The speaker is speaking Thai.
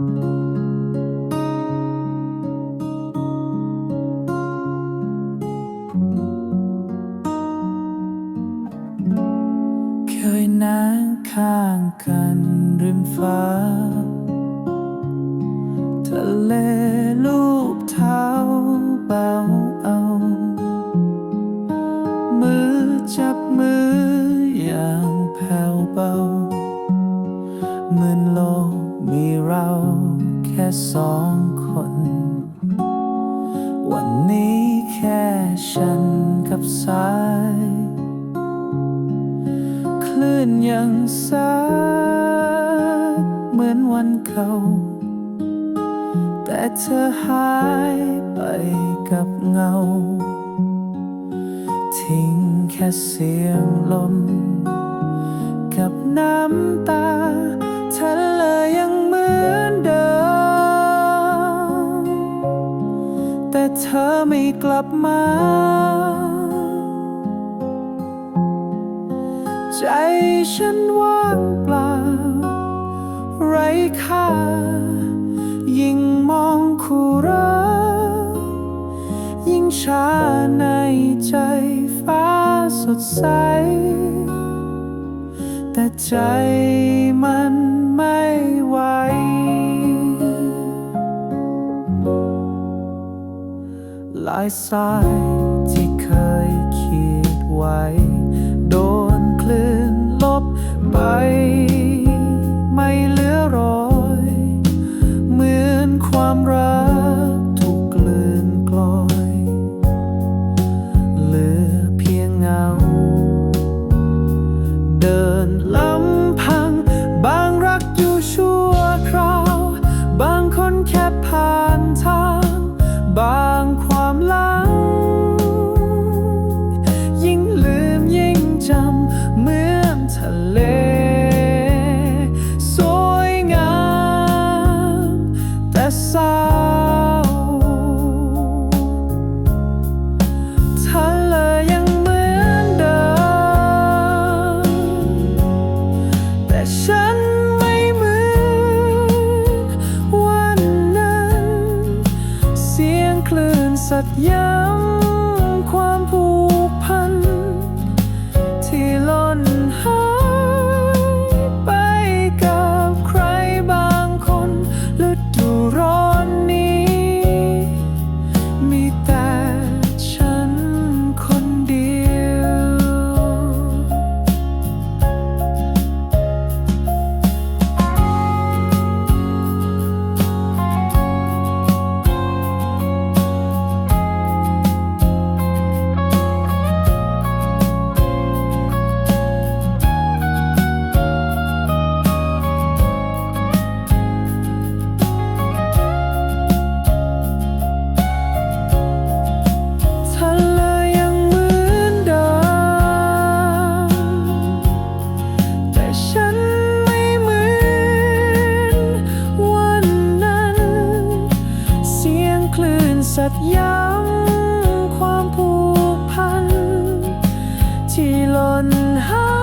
เคยนั่งข้างกันริมฟ้า ทะเลลูบเท้าเบาเอา มือจับมืออย่างแผ่วเบา แค่สองคน วันนี้แค่ฉันกับสาย คลื่นยังสายเหมือนวันเก่า แต่เธอหายไปกับเงา ทิ้งแค่เสียงลม กับน้ำตา แต่เธอไม่กลับมา ใจฉันว่างเปล่า ไร้ค่า ยิ่งมองคู่รักยิ่งชาในใจฟ้าสดใส แต่ใจมันไม่ไหว ลายสายที่เคยคิดไว้ โดนคลื่นลบไป ไม่เหลือรอย เหมือนความรัก ลื่น คลื่นสัตยั้ความผูกพัน ที่หล่นหาย